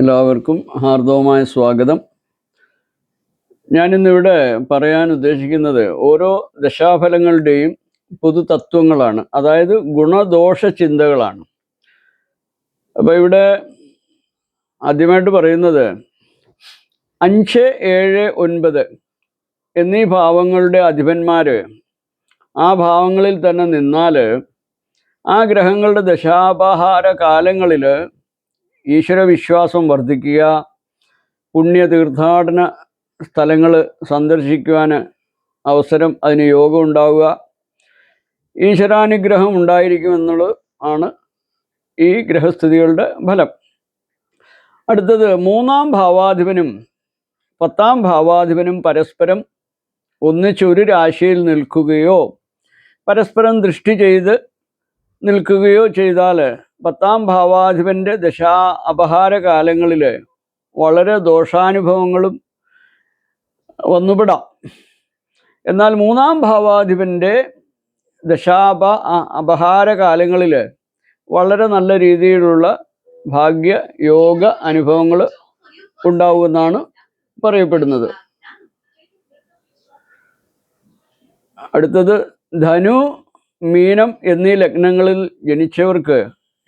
എല്ലാവർക്കും ഹാർദവമായ സ്വാഗതം. ഞാനിന്നിവിടെ പറയാൻ ഉദ്ദേശിക്കുന്നത് ഓരോ ദശാഫലങ്ങളുടെയും പൊതു തത്വങ്ങളാണ് അതായത് ഗുണദോഷ ചിന്തകളാണ് അപ്പോൾ ഇവിടെ ആദ്യമായിട്ട് പറയുന്നത് അഞ്ച് ഏഴ് ഒൻപത് എന്നീ ഭാവങ്ങളുടെ അധിപന്മാർ ആ ഭാവങ്ങളിൽ തന്നെ നിന്നാൽ ആ ഗ്രഹങ്ങളുടെ ദശാപഹാര കാലങ്ങളിൽ ഈശ്വരവിശ്വാസം വർദ്ധിക്കുക പുണ്യ തീർത്ഥാടന സ്ഥലങ്ങൾ സന്ദർശിക്കുവാൻ അവസരം അതിന് യോഗം ഉണ്ടാവുക. ഈശ്വരാനുഗ്രഹം ഉണ്ടായിരിക്കുമെന്നുള്ളത് ആണ് ഈ ഗ്രഹസ്ഥിതികളുടെ ഫലം. അടുത്തത് മൂന്നാം ഭാവാധിപനും പത്താം ഭാവാധിപനും പരസ്പരം ഒന്നിച്ച് ഒരു രാശിയിൽ നിൽക്കുകയോ പരസ്പരം ദൃഷ്ടി ചെയ്ത് നിൽക്കുകയോ ചെയ്താൽ പത്താം ഭാവാധിപന്റെ ദശാ അപഹാര കാലങ്ങളിൽ വളരെ ദോഷാനുഭവങ്ങളും വന്നുപെടാം. എന്നാൽ മൂന്നാം ഭാവാധിപന്റെ ദശാപ അപഹാരകാലങ്ങളിൽ അപഹാര കാലങ്ങളിൽ വളരെ നല്ല രീതിയിലുള്ള ഭാഗ്യ യോഗ അനുഭവങ്ങൾ ഉണ്ടാവുമെന്നാണ് പറയപ്പെടുന്നത്. അടുത്തത് ധനു മീനം എന്നീ ലഗ്നങ്ങളിൽ ജനിച്ചവർക്ക്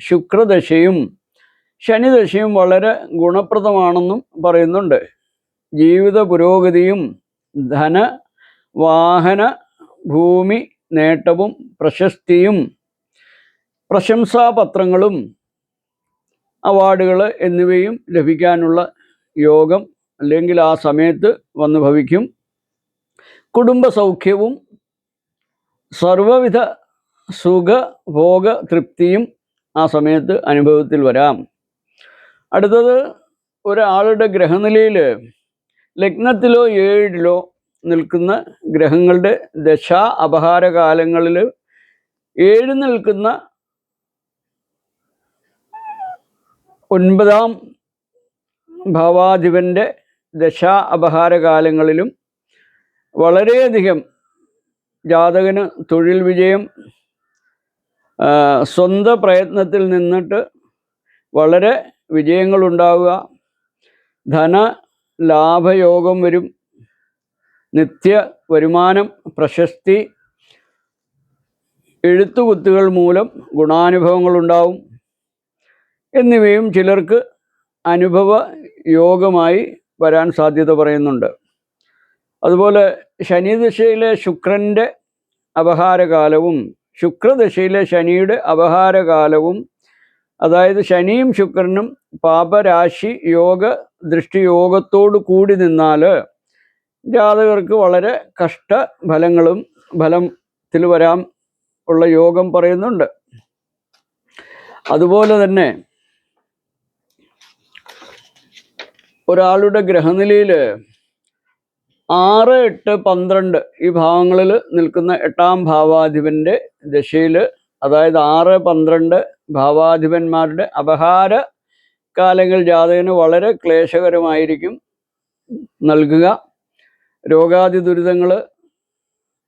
ശുക്രദശയും ശനിദശയും വളരെ ഗുണപ്രദമാണെന്നും പറയുന്നുണ്ട്. ജീവിത പുരോഗതിയും ധന വാഹന ഭൂമി നേട്ടവും പ്രശസ്തിയും പ്രശംസാപത്രങ്ങളും അവാർഡുകൾ എന്നിവയും ലഭിക്കാനുള്ള യോഗം അല്ലെങ്കിൽ ആ സമയത്ത് വന്നു ഭവിക്കും കുടുംബ സൗഖ്യവും സർവവിധ സുഖ ഭോഗ തൃപ്തിയും ആ സമയത്ത് അനുഭവത്തിൽ വരാം. അടുത്തത് ഒരാളുടെ ഗ്രഹനിലയിൽ ലഗ്നത്തിലോ ഏഴിലോ നിൽക്കുന്ന ഗ്രഹങ്ങളുടെ ദശാ അപഹാര കാലങ്ങളിൽ ഏഴ് നിൽക്കുന്ന ഒൻപതാം ഭാവാധിപന്റെ ദശാ അപഹാര കാലങ്ങളിലും വളരെയധികം ജാതകന് തൊഴിൽ വിജയം സ്വന്തം പ്രയത്നത്തിൽ നിന്നിട്ട് വളരെ വിജയങ്ങളുണ്ടാവുക. ധന ലാഭയോഗം വരും. നിത്യ വരുമാനം പ്രശസ്തി എഴുത്തുകുത്തുകൾ മൂലം ഗുണാനുഭവങ്ങളുണ്ടാവും. എന്നിവയും ചിലർക്ക് അനുഭവ യോഗമായി വരാൻ സാധ്യത പറയുന്നുണ്ട്. അതുപോലെ ശനിദിശയിലെ ശുക്രന്റെ അപഹാരകാലവും ശുക്രദശയിലെ ശനിയുടെ അപഹാരകാലവും അതായത് ശനിയും ശുക്രനും പാപരാശി യോഗ ദൃഷ്ടിയോഗത്തോടു കൂടി നിന്നാൽ ജാതകർക്ക് വളരെ കഷ്ടഫലങ്ങളും ഫലത്തിൽ വരാം ഉള്ള യോഗം പറയുന്നുണ്ട്. അതുപോലെ തന്നെ ഒരാളുടെ ഗ്രഹനിലയിൽ ആറ് എട്ട് പന്ത്രണ്ട് ഈ ഭാവങ്ങളിൽ നിൽക്കുന്ന എട്ടാം ഭാവാധിപന്റെ ദശയിൽ അതായത് ആറ് പന്ത്രണ്ട് ഭാവാധിപന്മാരുടെ അപഹാര കാലങ്ങൾ ജാതകന് വളരെ ക്ലേശകരമായിരിക്കും നൽകുക. രോഗാതി ദുരിതങ്ങൾ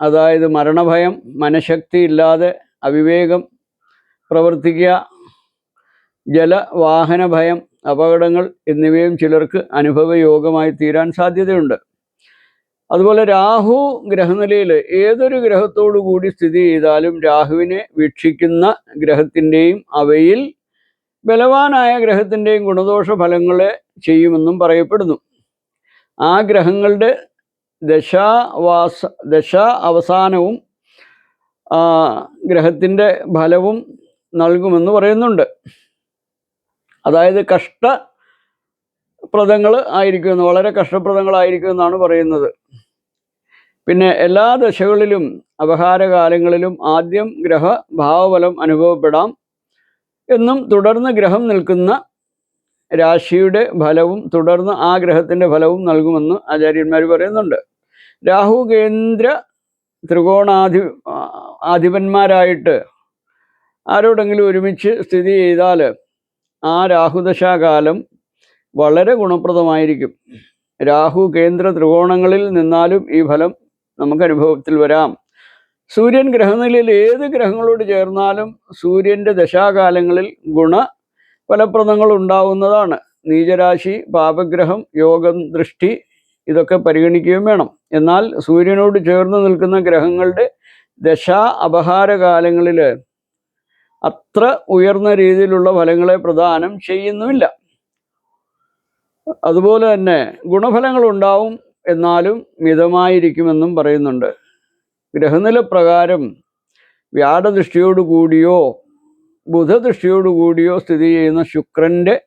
അതായത് മരണഭയം മനഃശക്തി ഇല്ലാതെ അവിവേകം പ്രവർത്തിക്കുക ജലവാഹന ഭയം അപകടങ്ങൾ എന്നിവയും ചിലർക്ക് അനുഭവയോഗമായി തീരാൻ സാധ്യതയുണ്ട്. അതുപോലെ രാഹു ഗ്രഹനിലയിൽ ഏതൊരു ഗ്രഹത്തോടു കൂടി സ്ഥിതി ചെയ്താലും രാഹുവിനെ വീക്ഷിക്കുന്ന ഗ്രഹത്തിന്റെയും അവയിൽ ബലവാനായ ഗ്രഹത്തിന്റെയും ഗുണദോഷ ഫലങ്ങളെ ചെയ്യുമെന്നും പറയപ്പെടുന്നു. ആ ഗ്രഹങ്ങളുടെ ദശാവാസ ദശ അവസാനവും ഗ്രഹത്തിന്റെ ഫലവും നൽകുമെന്ന് പറയുന്നുണ്ട്. അതായത് കഷ്ട പ്രദങ്ങൾ ആയിരിക്കുമെന്ന് വളരെ കഷ്ടപ്രദങ്ങളായിരിക്കുമെന്നാണ് പറയുന്നത്. പിന്നെ എല്ലാ ദശകളിലും അപഹാരകാലങ്ങളിലും ആദ്യം ഗ്രഹ ഭാവബലം അനുഭവപ്പെടാം. എന്നും തുടർന്ന് ഗ്രഹം നിൽക്കുന്ന രാശിയുടെ ഫലവും തുടർന്ന് ആ ഗ്രഹത്തിന്റെ ഫലവും നൽകുമെന്ന് ആചാര്യന്മാർ പറയുന്നുണ്ട്. രാഹു കേന്ദ്ര ത്രികോണാധി ആധിപന്മാരായിട്ട് ആരോടെങ്കിലും ഒരുമിച്ച് സ്ഥിതി ചെയ്താൽ ആ രാഹുദശാകാലം വളരെ ഗുണപ്രദമായിരിക്കും. രാഹു കേന്ദ്ര ത്രികോണങ്ങളിൽ നിന്നാലും ഈ ഫലം നമുക്ക് അനുഭവത്തിൽ വരാം. സൂര്യൻ ഗ്രഹനിലയിൽ ഏത് ഗ്രഹങ്ങളോട് ചേർന്നാലും സൂര്യന്റെ ദശാകാലങ്ങളിൽ ഗുണ ഫലപ്രദങ്ങൾ ഉണ്ടാവുന്നതാണ്. നീചരാശി പാപഗ്രഹം യോഗം ദൃഷ്ടി ഇതൊക്കെ പരിഗണിക്കുകയും വേണം. എന്നാൽ സൂര്യനോട് ചേർന്ന് നിൽക്കുന്ന ഗ്രഹങ്ങളുടെ ദശാ അപഹാരകാലങ്ങളിൽ അത്ര ഉയർന്ന രീതിയിലുള്ള ഫലങ്ങളെ പ്രദാനം ചെയ്യുന്നുമില്ല. അതുപോലെ തന്നെ ഗുണഫലങ്ങൾ ഉണ്ടാവും. എന്നാലും മിതമായിരിക്കുമെന്നും പറയുന്നുണ്ട്. ഗ്രഹനില പ്രകാരം വ്യാഴദൃഷ്ടിയോടുകൂടിയോ ബുധദൃഷ്ടിയോടുകൂടിയോ ബുധദൃഷ്ടിയോട് കൂടിയോ സ്ഥിതി ചെയ്യുന്ന ശുക്രന്റെ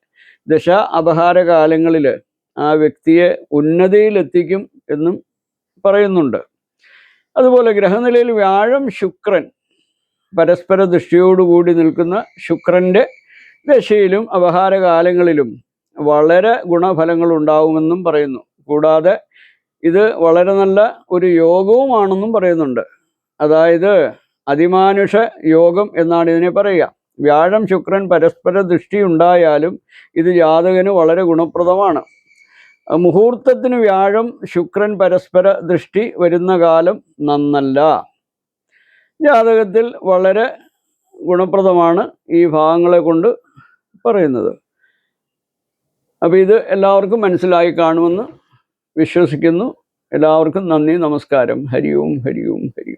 ദശ അപഹാരകാലങ്ങളിൽ ആ വ്യക്തിയെ ഉന്നതിയിലെത്തിക്കും എന്നും പറയുന്നുണ്ട്. അതുപോലെ ഗ്രഹനിലയിൽ വ്യാഴം ശുക്രൻ പരസ്പര ദൃഷ്ടിയോടുകൂടി നിൽക്കുന്ന ശുക്രന്റെ ദശയിലും അപഹാരകാലങ്ങളിലും വളരെ ഗുണഫലങ്ങൾ ഉണ്ടാവുമെന്നും പറയുന്നു. കൂടാതെ ഇത് വളരെ നല്ല ഒരു യോഗവുമാണെന്നും പറയുന്നുണ്ട്. അതായത് അതിമാനുഷ യോഗം എന്നാണ് ഇതിനെ പറയുക. വ്യാഴം ശുക്രൻ പരസ്പര ദൃഷ്ടി ഉണ്ടായാലും ഇത് ജാതകന് വളരെ ഗുണപ്രദമാണ്. മുഹൂർത്തത്തിന് വ്യാഴം ശുക്രൻ പരസ്പര ദൃഷ്ടി വരുന്ന കാലം നന്നല്ല. ജാതകത്തിൽ വളരെ ഗുണപ്രദമാണ് ഈ ഭാഗങ്ങളെ കൊണ്ട് പറയുന്നത്. അപ്പോൾ ഇത് എല്ലാവർക്കും മനസ്സിലായി കാണുമെന്ന് വിശ്വസിക്കുന്നു. എല്ലാവർക്കും നന്ദി നമസ്കാരം. ഹരി ഓം ഹരി